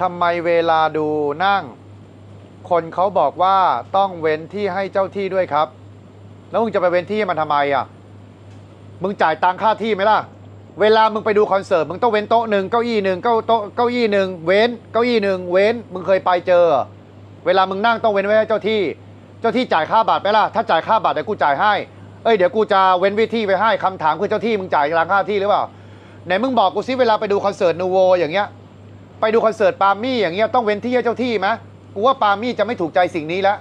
ทำไมเวลาดูนั่ง คนเขาบอกว่าต้องเว้นที่ให้เจ้าที่ด้วยครับ แล้วมึงจะไปเว้นที่มันทำไมอะ มึงจ่ายตังค่าที่ไหมล่ะ เวลามึงไปดูคอนเสิร์ตมึงต้องเว้นโต๊ะหนึ่งเก้าอี้หนึ่งเก้าโต๊ะเก้าอี้หนึ่งเว้นเก้าอี้หนึ่งเว้น มึงเคยไปเจอ เวลามึงนั่งต้องเว้นไว้ให้เจ้าที่ เจ้าที่จ่ายค่าบัตรไหมล่ะ ถ้าจ่ายค่าบัตรเดี๋ยวกูจ่ายให้ เอ้ยเดี๋ยวกูจะเว้นวิธีไว้ให้คำถามคือเจ้าที่มึงจ่ายตังค่าที่หรือเปล่าไหนมึงบอกกูซิเวลาไปดูคอนเสิร์ตนูโวอย่างเงี้ย ไปดูคอนเสิร์ตปาล์มมี่อย่างเงี้ยต้องเว้นที่ให้เจ้าที่ไหมกูว่าปาล์มมี่จะไม่ถูกใจสิ่งนี้แล้ว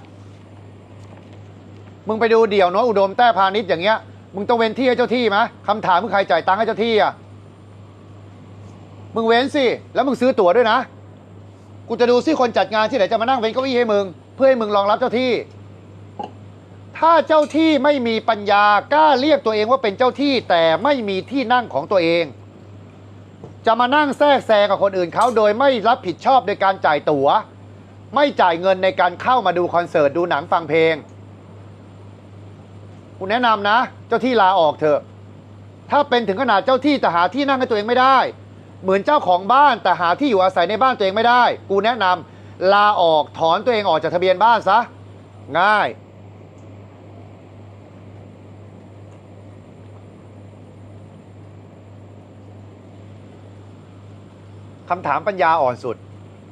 มึงไปดูเดี่ยวโน้ตอุดมแต้พาณิชย์อย่างเงี้ยมึงต้องเว้นที่ให้เจ้าที่ไหมคำถามมึงใครจ่ายตังค์ให้เจ้าที่อะมึงเว้นสิแล้วมึงซื้อตั๋วด้วยนะ กูจะดูซิคนจัดงานที่ไหนจะมานั่งเว้นเก้าอี้ให้มึง เพื่อให้มึงรองรับเจ้าที่ ถ้าเจ้าที่ไม่มีปัญญากล้าเรียกตัวเองว่าเป็นเจ้าที่แต่ไม่มีที่นั่งของตัวเอง จะมานั่งแทรกแซงกับคนอื่นเขาโดยไม่รับผิดชอบในการจ่ายตั๋ว ไม่จ่ายเงินในการเข้ามาดูคอนเสิร์ตดูหนังฟังเพลงกูแนะนำนะ เจ้าที่ลาออกเถอะ ถ้าเป็นถึงขนาดเจ้าที่แต่หาที่นั่งให้ตัวเองไม่ได้ เหมือนเจ้าของบ้านแต่หาที่อยู่อาศัยในบ้านตัวเองไม่ได้ กูแนะนำลาออกถอนตัวเองออกจากทะเบียนบ้านซะง่าย คำถามปัญญาอ่อนสุด